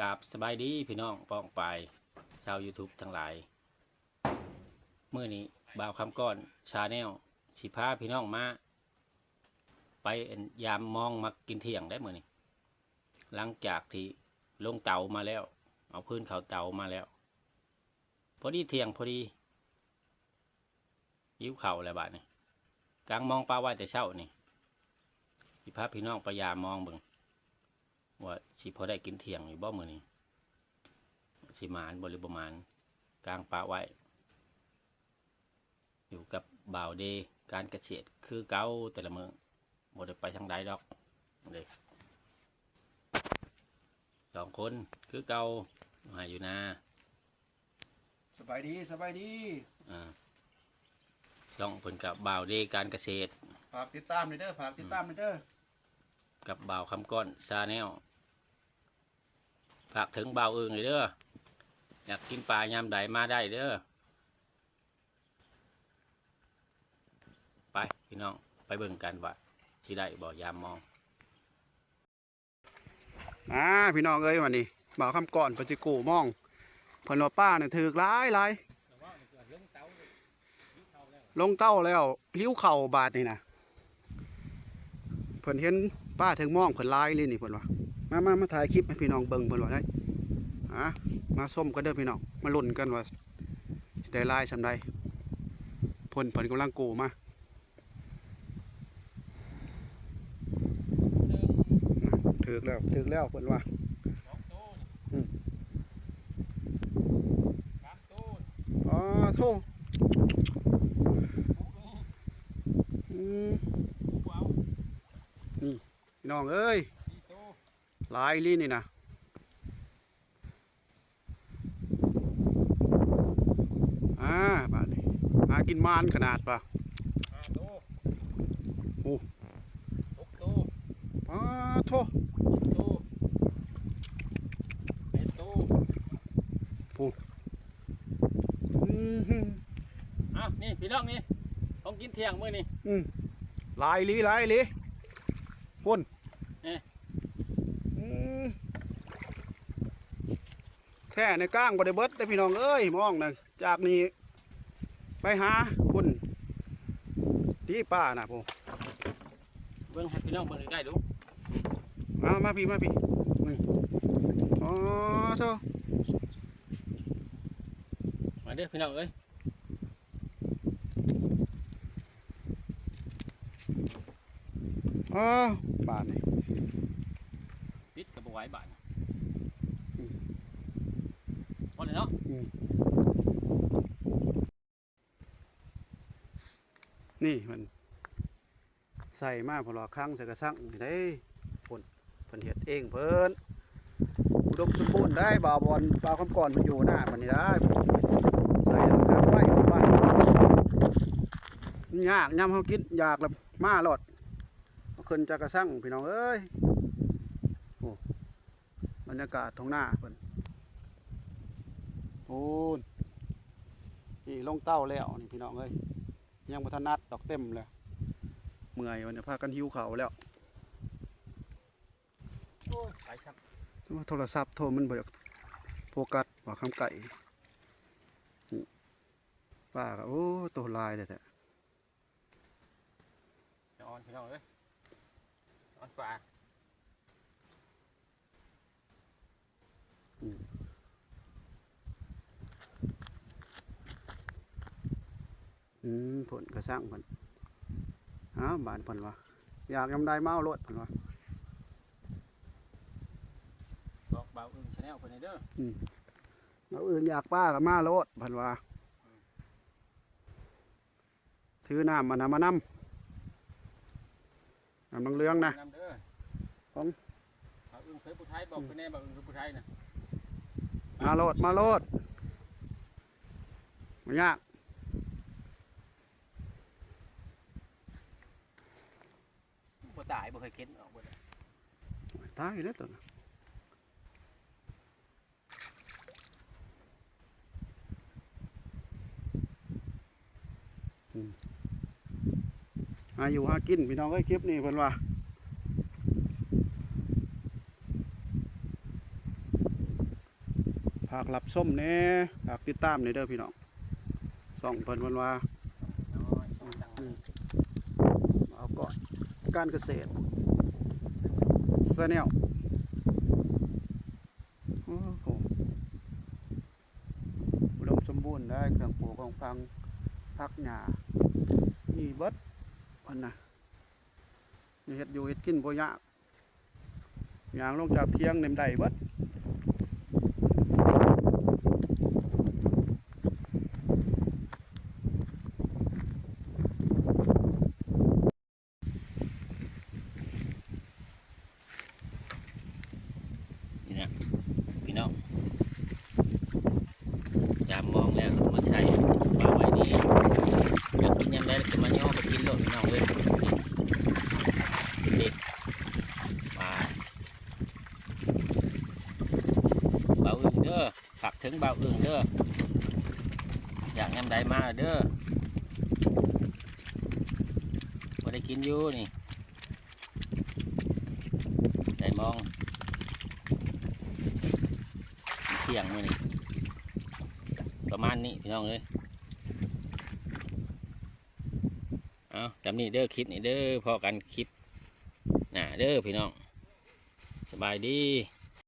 กราบสบายดีพี่น้องป้องไปชาว YouTube ทั้งหลายเมื่อนี้บ่าวคำก้อนชาแนลสิพาพี่น้องมา ไปยามมองมากินเที่ยงได้เมื่อนี้หลังจากที่ลงเตามาแล้ว เอาพื้นเขาเตามาแล้ว พอดีเที่ยงพอดียิ้วเข่าวแล้วบานี่กลางมองปลาว่าจะเช่านี่สิพาพี่น้องไปยามมองเบิ่ง ว่าสิพอได้กินเที่ยงอยู่บ่มื้อนี้สิหมานบริประมาณกลางป่าไว้ อยู่กับบ่าวเดการเกษตรคือเก่าแต่ละมือบ่ได้ไปทางใดดอกเด็กสองคนคือเก่าหาอยู่นาสบายดีสบายดีอ่าช่องเพิ่นกับบ่าวเดการเกษตรฝากติดตามหน่อยเด้อฝากติดตามหน่อยเด้อกับบ่าวคำก้อนซาแนล ฝากถึงเบาอื่นเลยเด้ออยากกินปลายามใดมาได้เด้อไปพี่น้องไปเบิ่งกันว่าสิได้บ่ยามมองอ่าพี่น้องเอ้ยวันนี้บ่าวคำก่อนปฏิกูมองเพิ่นว่าป้าเนี่ยถือกหลายหลายลงเต้าแล้วหิวเข่าบาดนี่นะเพิ่นเห็นป้าถึงมองเพิ่นหลายเลยนี่เพิ่นว่า มามามาถ่ายคลิปให้พี่น้องเบิ่งเพิ่นว่าได้อะมาส้มกันเด้อพี่น้อง มาลุ้นกันว่าสิได้หลายสำใดเพิ่นเพิ่นกำลังกูมาถือกแล้วถือกแล้วเพิ่นว่าอืมอ๋อโทอืมนี่ พี่น้องเอ้ยห ลายลีนี่นะอ่าบาดนี้หากินมานขนาดปะโอ้อ๋อโทอืมฮึอ้าวนี่พี่น้องนี่ต้องกินเที่ยงมื้อนี้อืมหลายลีหลายลีพุ่นเอ๊ะ อืมแค่ในก้างบไดเบิดได้อพี่น้องเอ้ยมองนะจากนี้ไปหาพุ่นที่ป้าน่ะผมเบิ่งให้พี่น้องเบิ่งใกล้ๆดูมามาพี่มาพี่นี่อ๋อโทมาเด้อพี่น้องเอ้ยอ๋อบาทนี่ปิดกระบอกไว้บาดพอเลยเนี่มันใส่มาพอรอครั้งใส่กระชังได้ผลเพิ่นเฮ็ดเองเพิ่นอุดมสมบูรณ์ได้บ่าวบอลบ่าคำก่อนมันอยู่หน้ามันนี่ได้ใส่แล้วก็ค้างไว้บ้านยากยามเฮากินอยากแล้วมาโลดเอาขึ้นจากกระชังพี่น้องเอ้ยโอ้บรรยากาศท้องหน้าเพิ่น โอ้นนี่ลงเต้าแล้วนี่พี่น้องเอ้ยยังพัฒนัดดอกเต็มเลยเมื่อยวันนี้พากันหิวเขาวแล้วโอ้ยไปครับโทรศัพท์โทรมันบ่อยากโฟกัสว่าคำไก่นี่ป้าก็โอ้ตัวลายแต่แต่จะออนพี่น้องเอ้ยออนปลาอืม ผลกระสร้างผลอ้าวบานผลวะอยากยำได้เมาโลดผลวะสอกเบาอึ้งชาแนลเพิ่นนี่เด้อเอาอื่นอยากป้ากับมาโลดผลวะถือน้ำมานำมานำน้ำนังเลื้องนะนำเด้อของเบาอึ้งเคยผู้ไทยบอกเพิ่นแน่เบาอึ้งคือผู้ไทยนะมาโลดมาโลด มันยาก บ่ตายบ่เคยเก็ดออกบ่ได้ตายแล้วตัวน่ะอืมหาอยู่หากินพี่น้องเอ้ยคลิปนี้เพิ่นว่า ฝากรับส้มแหน่ฝากติดตามในเด้อพี่น้อง ส่องเพิ่นวันว่าน้อยตั้งมือเอาก่อนการเกษตรซแนลโอ้โหอุดมสมบูรณ์ได้เครื่องปลูกของฟังพักหญ้ามีเบิดอันน่ะมีเฮ็ดอยู่เฮ็ดกินบ่ยากย่างลงจากเที่ยงเนมได้เบิด นี่นะพี่น้องยามมองแล้วก็มาใช้วางไว้นี่อยากกินยำได้ก็มา ย่อไปกินโลดพี่น้องเลยเด็กมาเบาอึ่งเด้อฝักถึงเบาอึ่งเด้ออยากยำได้มาเด้อมาได้กินอยู่นี่ได้มองเที่ยงมื้อนี้ประมาณนี้พี่น้องเลย เอาจำนี่เด้อคลิปนี่เด้อพอกันคลิปน่ะเด้อพี่น้อง สบายดี